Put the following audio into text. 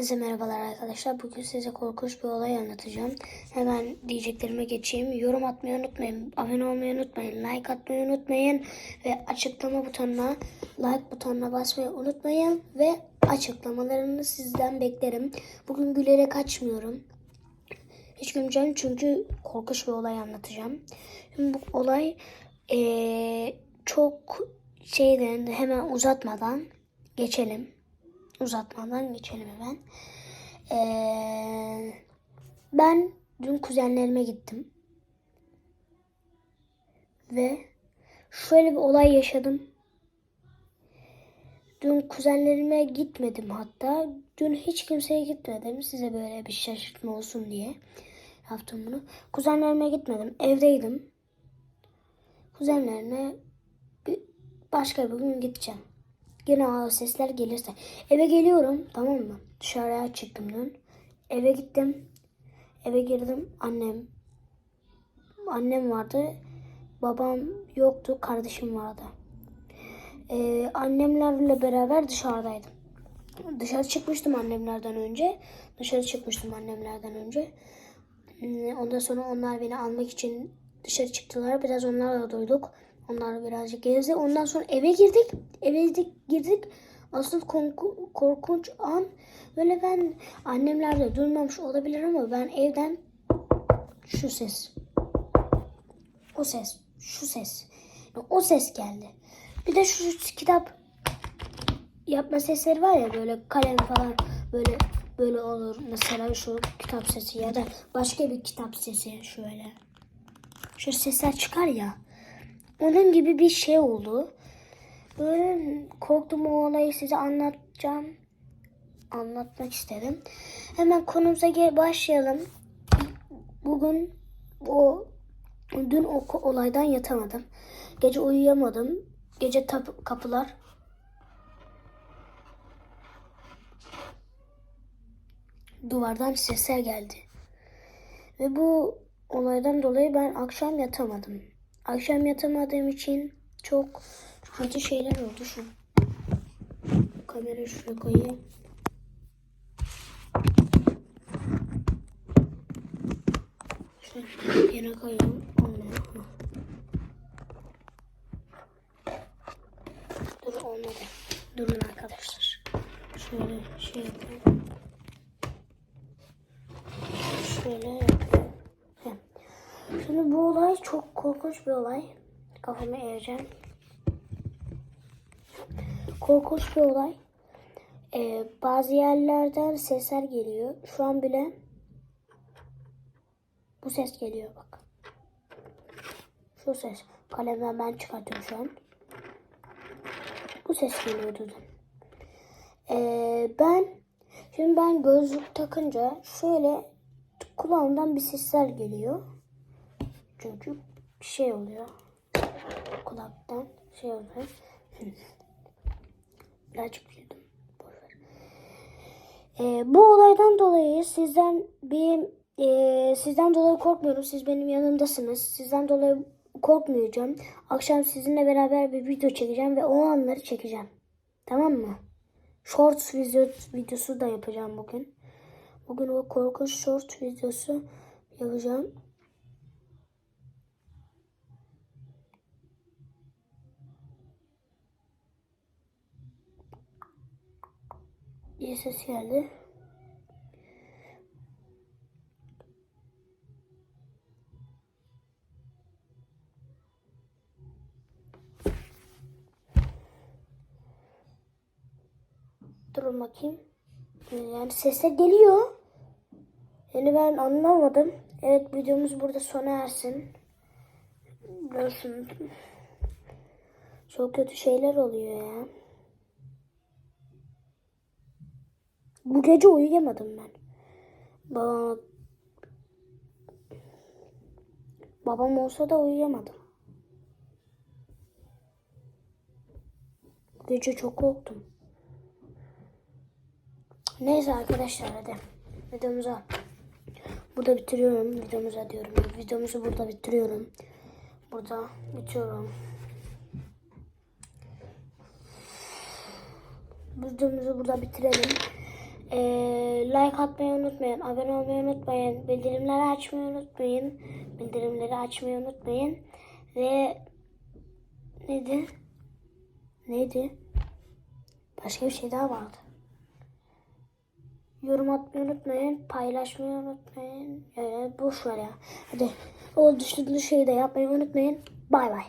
Size merhabalar arkadaşlar. Bugün size korkunç bir olay anlatacağım. Hemen diyeceklerime geçeyim. Yorum atmayı unutmayın. Abone olmayı unutmayın. Like atmayı unutmayın. Ve açıklama butonuna like butonuna basmayı unutmayın. Ve açıklamalarını sizden beklerim. Bugün gülerek açmıyorum. Hiç gülmeyeceğim çünkü korkunç bir olay anlatacağım. Şimdi bu olay eee, çok şeyden hemen uzatmadan geçelim. Uzatmadan geçelim hemen. Eee, ben dün kuzenlerime gittim. Ve şöyle bir olay yaşadım. Dün kuzenlerime gitmedim hatta. Dün hiç kimseye gitmedim. Size böyle bir şaşırtma olsun diye yaptım bunu. Kuzenlerime gitmedim. Evdeydim. Kuzenlerine bir- başka bir gün gideceğim. Yine o sesler gelirse. Eve geliyorum tamam mı? Dışarıya çıktım dün. Eve gittim. Eve girdim. Annem. Annem vardı. Babam yoktu. Kardeşim vardı. Ee, annemlerle beraber dışarıdaydım. Dışarı çıkmıştım annemlerden önce. Dışarı çıkmıştım annemlerden önce. Hmm, Ondan sonra onlar beni almak için dışarı çıktılar. Biraz onlarla duyduk. Onlar birazcık gezdi. Ondan sonra eve girdik. Eve girdik. Asıl korku- korkunç an böyle ben annemlerde duymamış olabilir ama ben evden şu ses. O ses. Şu ses. O ses geldi. Bir de şu kitap yapma sesleri var ya böyle kalem falan böyle böyle olur. Mesela şu kitap sesi ya da başka bir kitap sesi şöyle. Şu sesler çıkar ya. Onun gibi bir şey oldu. Böyle korktum o olayı size anlatacağım. Anlatmak istedim. Hemen konumuza başlayalım. Bugün o dün o olaydan yatamadım. Gece uyuyamadım. Gece tap- kapılar duvardan sesler geldi. Ve bu olaydan dolayı ben akşam yatamadım. Akşam yatamadığım için çok kötü şeyler oldu şu. Kamerayı şuraya koyayım. Şöyle yere koyayım. Dur olmadı. Durun arkadaşlar. Şöyle şey yapayım. Şöyle. Şimdi bu olay çok korkunç bir olay. Kafamı eğeceğim. Korkunç bir olay. Ee, bazı yerlerden sesler geliyor. Şu an bile bu ses geliyor bak. Şu ses. Kalemden ben çıkartıyorum şu an. Bu ses geliyordu. Ee, ben şimdi ben gözlük takınca şöyle kulağımdan bir sesler geliyor. Çünkü bir şey oluyor. Kulaktan şey oluyor. Birazcık ver. Ee, bu olaydan dolayı sizden bir e, sizden dolayı korkmuyorum. Siz benim yanımdasınız. Sizden dolayı korkmayacağım. Akşam sizinle beraber bir video çekeceğim ve o anları çekeceğim. Tamam mı? Shorts video, videosu da yapacağım bugün. Bugün o korkunç short videosu yapacağım. Bir ses. Durun bakayım. Yani sesler geliyor. Yani ben anlamadım. Evet videomuz burada sona ersin. Biliyorsun. Çok kötü şeyler oluyor ya. Bu gece uyuyamadım ben. Babam Babam olsa da uyuyamadım. Gece çok korktum. Neyse arkadaşlar hadi videomuza burada bitiriyorum videomuza diyorum. Videomuzu burada bitiriyorum. Burada bitiyorum. Videomuzu burada bitirelim. Ee, like atmayı unutmayın. Abone olmayı unutmayın. Bildirimleri açmayı unutmayın. Bildirimleri açmayı unutmayın. Ve neydi? Neydi? Başka bir şey daha vardı. Yorum atmayı unutmayın. Paylaşmayı unutmayın. Ee, boş ver. Hadi o düşündüğünüz şeyi de yapmayı unutmayın. Bay bay.